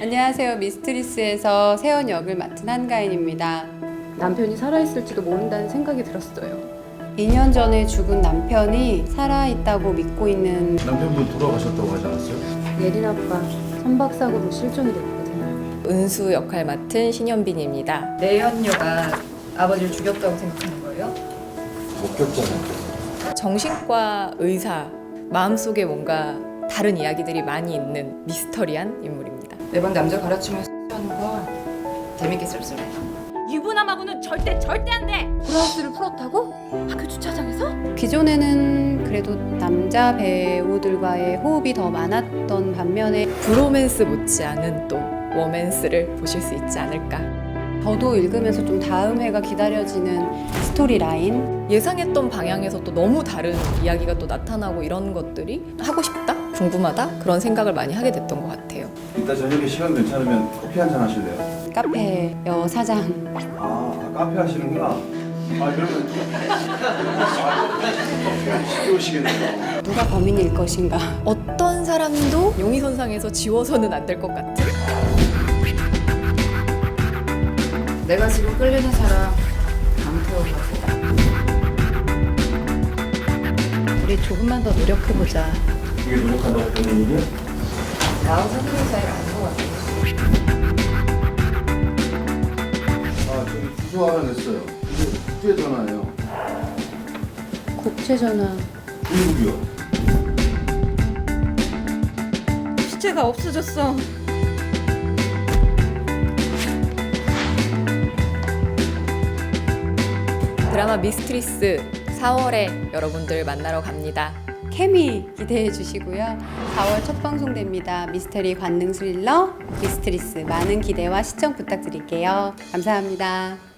안녕하세요. 미스트리스에서 세연 역을 맡은 한가인입니다. 남편이 살아있을지도 모른다는 생각이 들었어요. 2년 전에 죽은 남편이 살아있다고 믿고 있는 남편분 돌아가셨다고 하지 않았어요? 예린 아빠 선박사고로 실종이 됐거든요. 은수 역할 맡은 신현빈입니다. 내연녀가 아버지를 죽였다고 생각하는 거예요? 목격자는 정신과 의사 마음속에 뭔가 다른 이야기들이 많이 있는 미스터리한 인물입니다. 매번 남자 갈아치면서 하는 거 재밌게 씁쓸해. 유부남하고는 절대 절대 안 돼. 브라우스를 풀었다고? 학교 주차장에서? 기존에는 그래도 남자 배우들과의 호흡이 더 많았던 반면에 브로맨스 못지않은 또 워맨스를 보실 수 있지 않을까. 저도 읽으면서 좀 다음 회가 기다려지는 스토리 라인 예상했던 방향에서 또 너무 다른 이야기가 또 나타나고 이런 것들이 하고 싶다, 궁금하다 그런 생각을 많이 하게 됐던 것 같아요. 이따 저녁에 시간 괜찮으면 커피 한 잔 하실래요? 카페 여 사장 아, 아, 카페 하시는구나. 아 그러면 시켜오시겠네요. 누가 범인일 것인가 어떤 사람도 용의선상에서 지워서는 안 될 것 같은 내가 지금 끌리는 사람 안 태워가고 우리 조금만 더 노력해보자 그게 노력한다고 되는 일이야? 사귀는 사이를 안것 같아 아 저기 주소 하나 냈어요. 이게 국제 전화예요. 국제전화 중국이요. 시체가 없어졌어. 드라마 미스트리스 4월에 여러분들 만나러 갑니다. 케미 기대해 주시고요. 4월 첫 방송됩니다. 미스터리 관능 스릴러 미스트리스 많은 기대와 시청 부탁드릴게요. 감사합니다